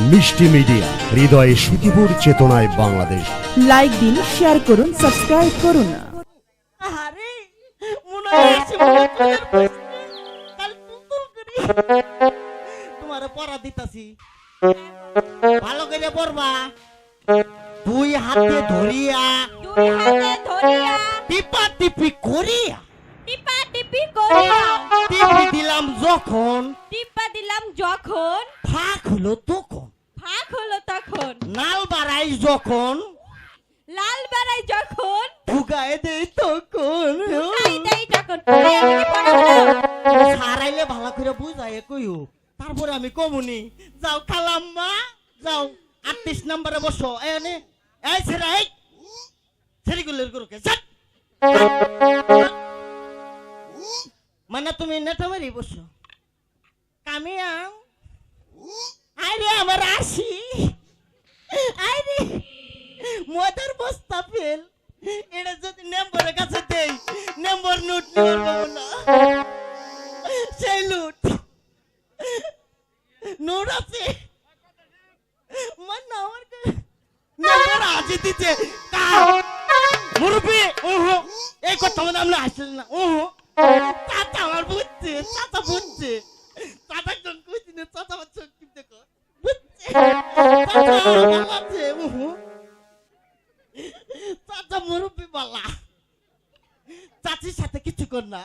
মিষ্টি মিডিয়া হৃদয়ে সুখীপুর চেতনায় বাংলাদেশ। লাইক দিন শেয়ার করুন সাবস্ক্রাইব করুন। তোমারে পড়া দিতাছি। ভালো করে পড়বা। হাতে ধরিয়া দুই হাতে ধরিয়া টিপা টিপি করিয়া। টিপা টিপি করিয়া। টিপি দিলাম যখন। টিপা দিলাম যখন। ফাঁক হলো তখন। ফাঁক হলো তখন। নাল বাড়াই যখন। লাল বাড়াই যখন। ঢুকায় দেই তখন। তাই তাই যখন এই আমি কি পড়াবো না? সারাইলে ভালো করে বুঝাই কইও তারপরে আমি কমুনি যাও খালাম্মা যাও। আটত্রিশ নম্বরে বসো। এনে এই ছেড়া এই। ছেড়িগুলোর গুরুকে। যাক মানে তুমি নেটা মারি বসো। কামিয়া। আরে আমার আসি আরে, মদের বস্তা ফেল। এটা যদি নেম্বরের কাছে দেই নেম্বর নোট নেওয়ার পাবো না সেই লুট। নোট আছে। মানে আমার নেম্বর আছে দিতে। মুরব্বী, ওহো, এই কথা মানে আমরা আসলেন না। ওহো, চাচা আমার বুঝছে, চাচা বুঝছে চাচা জন কইছি না চাচা আমার চোখ টিপ দেখো বুঝছে চাচা মুরব্বী বালা চাচির সাথে কিছু কর না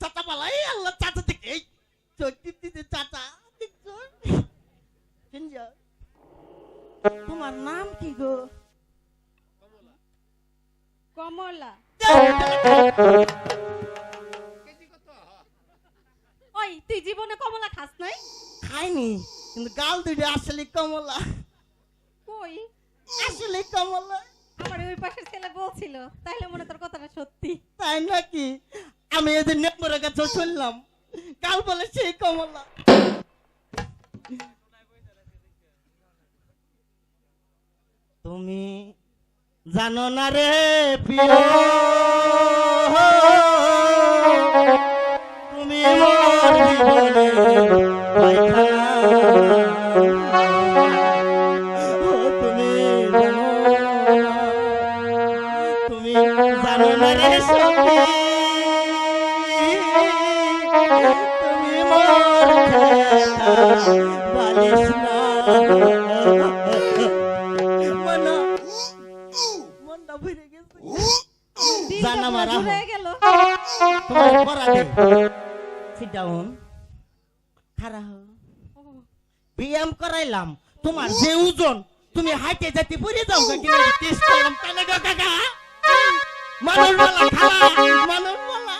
চাচা বালা আল্লাহ চাচা দিতে চাচা তোমার নাম কি গো কমলা দুইটা আসলে কমলা। কই? আসলে কমলা। আমার ওই পাশের ছেলে বলছিল তাইলে মনে তোর কথাটা সত্যি। তাই নাকি? আমি এদের কাছে শুনলাম। কাল বলে সেই কমলা। তুমি জানো না রে প্রিয়। তুমি মোর জীবনে তুমি তুমি জানো না রে সখী তুমি মোর বালিশ না মনা মনটা ভরে গেছে জানা মারা ঘুরে গেল। তোমার পড়া সিট ডাউন খারা হো ব্যায়াম করাইলাম। তোমার যে ওজন তুমি হাইটে যেতে পড়ে যাও কিনা টেস্ট করলাম কেন গো কাকা? মানুষ বলা খালা মানুষ বলা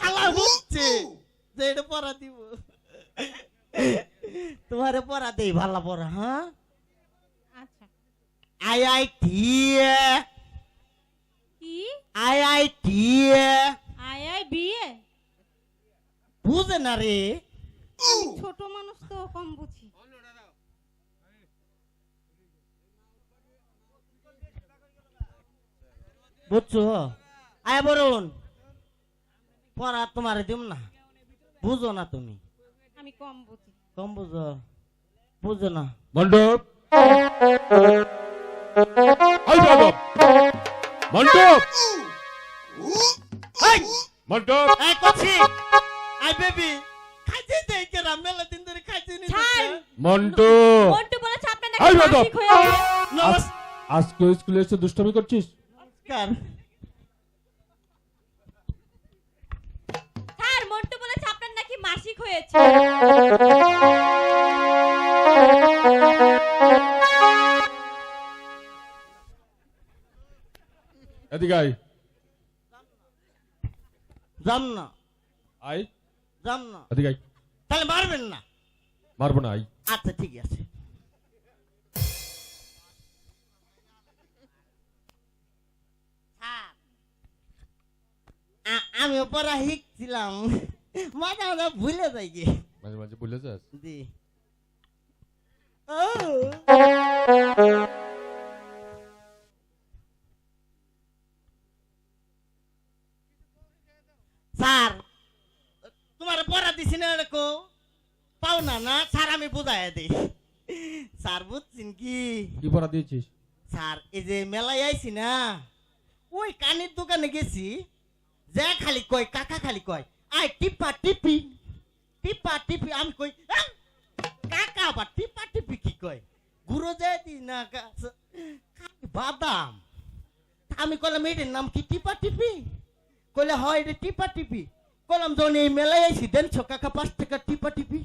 খালা হচ্ছে। যে এটা পড়া দিব। তোমারে পড়া দেই ভালো পড়া হ্যাঁ? আচ্ছা। আই আই টি কি? I I T I I বিয়ে বুঝে না রে। ছোট মানুষ তো কম বুঝি। বুঝছ? আয় বরুণ। পড়া তোমার দিম না। বুঝো না তুমি। আমি কম বুঝি। কম বুঝো। বুঝো না। মণ্ডপ। যাদব মণ্ডপ। এই মণ্ডপ। এই কচ্ছি। I baby. খাইতে দে কেরা মেলা দিন ধরে খাইতে নি। মন্টু মন্টু বলেছে আপনার নাকি আজকে স্কুলে এসে দুষ্টামি করছিস? স্যার মন্টু বলেছে আপনার নাকি মাসিক হয়েছে। এদিকে যাম না। যাম না। এদিকে তাহলে মারবেন না। মারবো না আই আচ্ছা ঠিক আছে। আমিও পড়া শিখছিলাম মাঝে মাঝে ভুলে যাই গে। মাঝে মাঝে বলে যাস? ও। স্যার তোমার পড়া দিছি না এরকম। পাও না না? স্যার আমি বুঝাই দিই। স্যার বুঝছেন কি? কি পড়া দিয়েছিস? স্যার এই যে মেলায় আইছি না ওই কানের দোকানে গেছি। যা খালি কয় কাকা খালি কয় আয় টিপা টিপি টিপা টিপি আমি কই "আহ, কাকা আবার টিপা টিপি কি কয়? ঘুরো যায় দি না বাদাম। আমি কইলাম এটার নাম কি টিপা টিপি? কইলে হয় এটা টিপা টিপি। কইলাম যখন এই মেলায় আইছি দেন কাকা পাঁচ টাকা টিপা টিপি।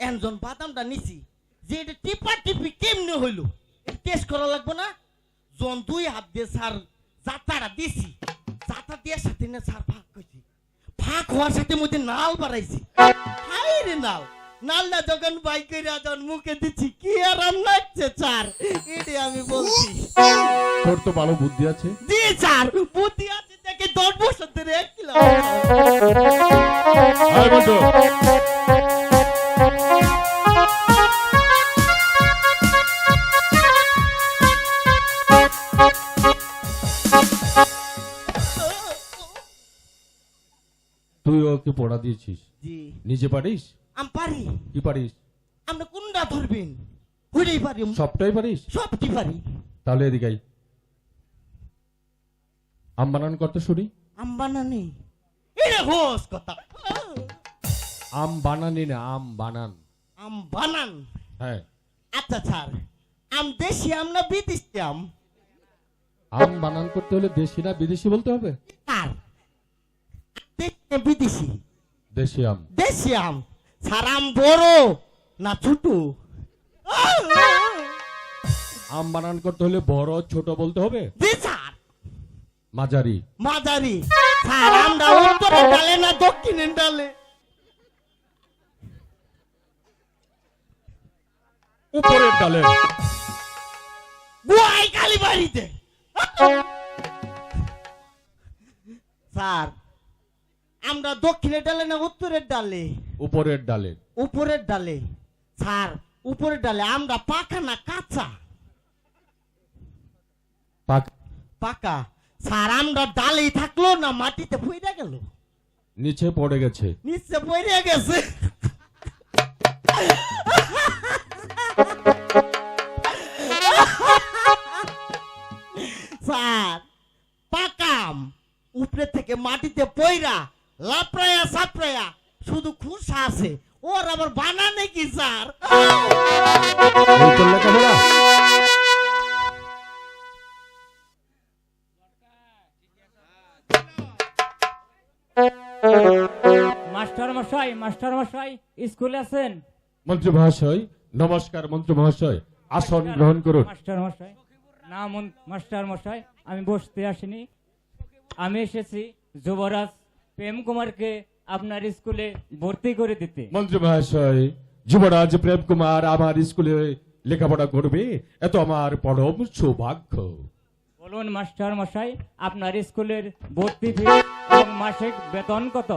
একজন বাদামটা নিছি যে এটা টিপা টিপি কেমনে হইল? টেস্ট করা লাগবে না। জন দুই হাত দিয়ে স্যার যাতারা দিছি। যাতা দিয়ে সাথে না স্যার ফাঁক কইছি। ফাঁক হওয়ার সাথে মধ্যে নাল বাড়াইছি। হাই রে নাল। নালটা যখন বাই করে যখন মুখে দিচ্ছি কি আরাম লাগছে স্যার এটাই আমি বলছি। তোর তো ভালো বুদ্ধি আছে। জি স্যার বুদ্ধি আছে দেখে দশ বছর ধরে এক কিলো পড়া দিয়েছিস? জি। নিজে পারিস? আমি পারি। কি পারিস? আমরা কোনটা ধরবেন। ওইটাই পারি। সবটাই পারিস? সবটি পারি। তাহলে এদিকে। আম বানান করতে শুনি। আম বানানি। এটা হোস কথা। আম বানানি না আম বানান। আম বানান। হ্যাঁ। আচ্ছা স্যার। আম দেশি আম না বিদেশি আম? আম বানান করতে হলে দেশি না বিদেশি বলতে হবে? না বিদেশি। দেশি আম দেশি আম স্যার বড় না ছোট? আম বানান করতে হলে বড় ছোট বলতে হবে? জি স্যার। মাঝারি। মাঝারি। স্যার আমরা উত্তরে ডালে না দক্ষিণে ডালে? উপরের ডালে। বুয়াই কালী বাড়িতে স্যার আমরা দক্ষিণের ডালে না উত্তরের ডালে? উপরের ডালে। উপরের ডালে। স্যার উপরের ডালে। আমরা পাকা না কাঁচা? পাকা। স্যার আমরা ডালেই থাকল না মাটিতে পড়ে গেল? নিচে পড়ে গেছে। নিচে পড়ে গেছে। স্যার পাকাম উপরে থেকে মাটিতে পইরা লাপড়ায়া সাপড়ায়া শুধু খুশা আছে। ওর আবার বানানে কি স্যার? মাস্টার মশাই মাস্টার মশাই স্কুলে আছেন? মন্ত্রী মহাশয় নমস্কার মন্ত্রী মহাশয় আসন গ্রহণ করুন। মাস্টার মশাই। না মাস্টার মশাই আমি বসতে আসিনি। আমি এসেছি যুবরাজ প্রেম কুমারকে আপনার স্কুলে ভর্তি করে দিতে। মন্ত্রী মহাশয় যুবরাজ প্রেম কুমার আমার স্কুলে লেখাপড়া করবে এত আমার পরম সৌভাগ্য। বলুন মাস্টার মশাই আপনার স্কুলের ভর্তি ফি এবং মাসিক বেতন কত?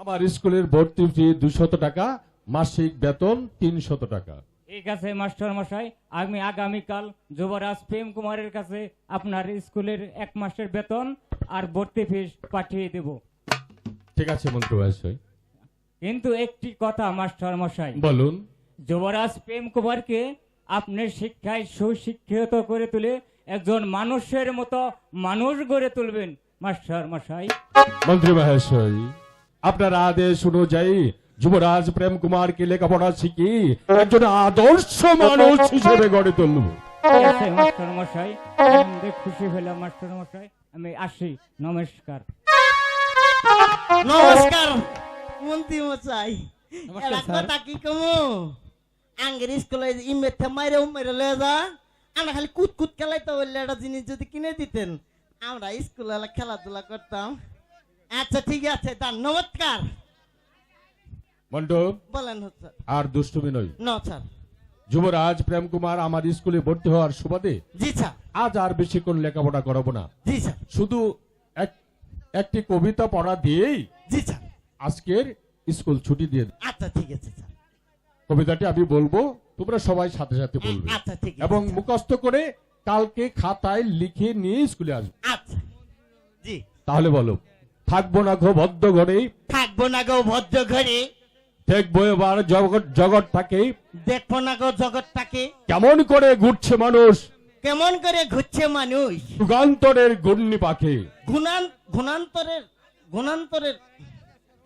আমার স্কুলের ভর্তি ফি দুশত টাকা মাসিক বেতন তিনশত টাকা। ঠিক আছে মাস্টার মশাই আমি আগামীকাল যুবরাজ প্রেম কুমারের কাছে আপনার স্কুলের এক মাসের বেতন আর ভর্তি ফিস পাঠিয়ে দেব। ঠিক আছে মন্ত্রী মহাশয় কিন্তু একটি কথা মাস্টার মশাই। বলুন। যুবরাজ প্রেম কুমারকে আপনার শিক্ষায় সুশিক্ষিত করে তুলে একজন মানুষের মতো মানুষ গড়ে তুলবেন মাস্টার মশাই। মন্ত্রী মহাশয় আপনার আদেশ অনুযায়ী যুবরাজ প্রেম কুমার কুমারকে লেখাপড়া শিখি একজন আদর্শ মানুষ হিসেবে গড়ে তুলব। মাস্টার মশাই। খুশি হলাম মাস্টার মশাই। আমি আসি। নমস্কার। নমস্কার। মন্ত্রী মশাই এরা। কথা কি কমু? আঙ্গের স্কুলে ইমেতে মাইরে উমেরে লয়ে যা। আমরা খালি কুত কুত খেলাইতে বললে একটা জিনিস যদি কিনে দিতেন আমরা স্কুলে খেলাধুলা করতাম। আচ্ছা ঠিক আছে তার নমস্কার। মন্টু বলেন আর দুষ্টুমি নয়। ন স্যার। যুবরাজ প্রেম কুমার আমার স্কুলে ভর্তি হওয়ার সুবাদে জি স্যার। আজ আর বেশিক্ষণ লেখাপড়া করাবো না। জি স্যার। শুধু একটি কবিতা পড়া দিয়েই জি স্যার। আজকের স্কুল ছুটি দিয়ে দেব। আচ্ছা ঠিক আছে স্যার। কবিতাটি আমি বলব তোমরা সবাই সাথে সাথে বলবে। আচ্ছা ঠিক আছে এবং স্যার। মুখস্থ করে কালকে খাতায় লিখে নিয়ে স্কুলে আসবে। আচ্ছা জি। তাহলে বলো থাকব না ঘো ভদ্র ঘরে? থাকব না গো ভদ্র ঘরে। দেখব এবার জগৎ জগৎটাকে। দেখব না গো জগৎটাকে। কেমন করে ঘুরছে মানুষ? কেমন করে ঘুরছে মানুষ? যুগান্তরের ঘূর্ণি পাখি গুণান গুণান্তরের গুণান্তরের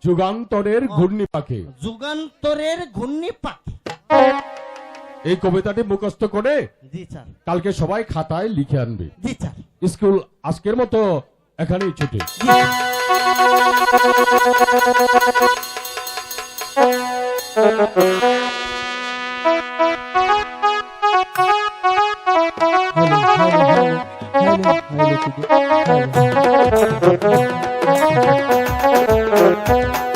যুগান্তরের ঘূর্ণি পাখি যুগান্তরের ঘূর্ণি পাখি এই কবিতাটি মুখস্থ করে জি স্যার। কালকে সবাই খাতায় লিখে আনবে। জি স্যার। স্কুল আজকের মতো এখানেই ছুটি। Hello, hello, Öyle hayal ettik.